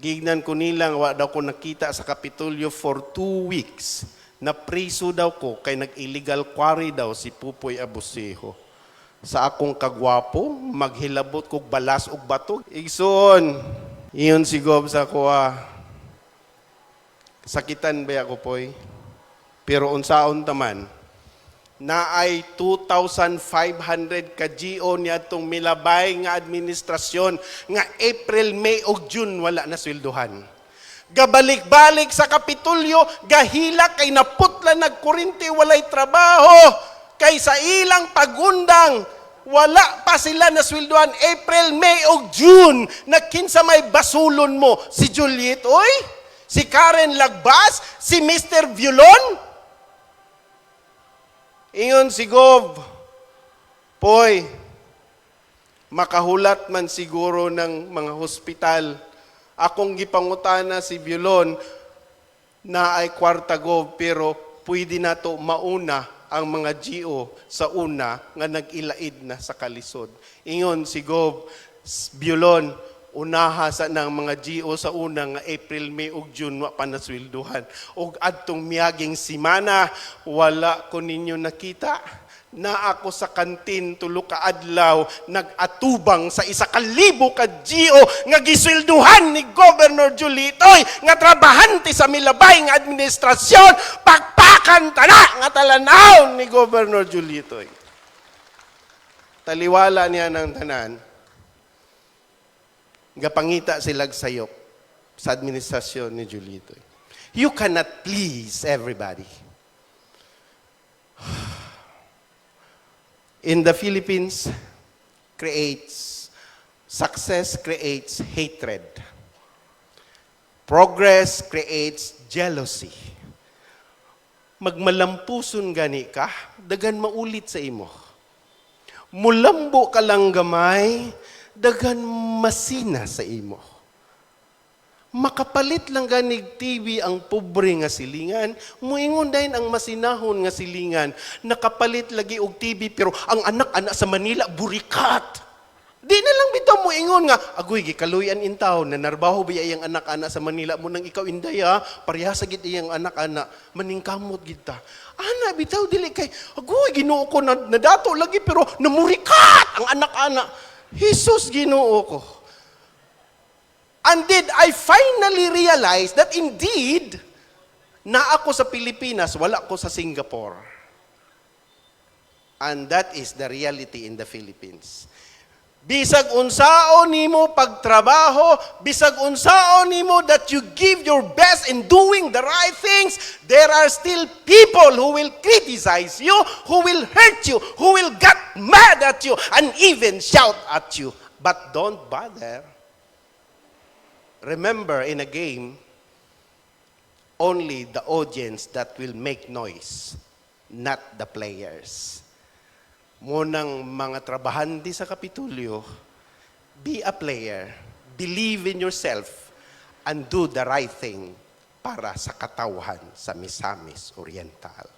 Gignan ko nilang, wa daw ko nakita sa Kapitolyo for two weeks. Na priso daw ko, kay nag-illegal quarry daw si Pupoy Abuseho. Sa akong kagwapo, maghilabot kog balas ug bato. Igsoon, iyon si Gob sa kuha. Sakitan ba ako, Poy? Pero unsaon taman, na ay 2,500 ka GO niya itong milabay nga administrasyon nga April, May o June wala na sweldohan. Gabalik-balik sa Kapitulyo, gahila kay naputla nagkurinti, walay trabaho. Kay sa ilang pagundang, wala pa sila na sweldohan April, May o June. Nagkinsa may basulon mo si Juliet, oy? Si Karen Lagbas? Si Mr. Violon? Ingon si Gov, Poy, makahulat man siguro ng mga hospital. Akong gipangutana si Violon na ay kwarta Gov, pero pwede na to mauna ang mga GO sa una nga nag-ilaid na sa kalisod. Ingon si Gov, Violon, unaha sa ng mga GO sa una nga April, May ug June wa pa naswelduhan. Ug adtong miaging simana wala ko ninyo nakita na ako sa kantin tulo ka adlaw nagatubang sa isa ka libo ka GO nga giswelduhan ni Governor Julitoy nga trabahante sa milabay nga administrasyon pagpakan tana nga talanaw ni Governor Julitoy. Taliwala niya ng tanan gapangita silag sayop sa administrasyon ni Julito. You cannot please everybody. In the Philippines, creates success creates hatred. Progress creates jealousy. Magmalampuson gani ka, dagan maulit sa imo. Mulambo ka lang gamay, dagan masina sa imo. Makapalit lang ganig TV ang pobre nga silingan, muingon dahin ang masinahon nga silingan, nakapalit lagi og TV pero ang anak-anak sa Manila burikat. Di na lang bitaw mo ingon nga, agoy, gikaluyan in town, na narbaho ba iyang anak-anak sa Manila mo nang ikaw inday ha, pareha gid iyang anak-anak, maningkamot gid. Ana, bitaw dili kay, agoy, ginoo ko na, nadato lagi pero namurikat ang anak-anak. Jesus, ginoo ko. And did I finally realize that indeed, na ako sa Pilipinas, wala ko sa Singapore. And that is the reality in the Philippines. Bisag unsaon nimo pagtrabaho, bisag unsaon nimo that you give your best in doing the right things, there are still people who will criticize you, who will hurt you, who will get mad at you and even shout at you. But don't bother. Remember in a game, only the audience that will make noise, not the players. Munang mga trabahante sa Kapitulyo, be a player, believe in yourself, and do the right thing para sa katawhan sa Misamis Oriental.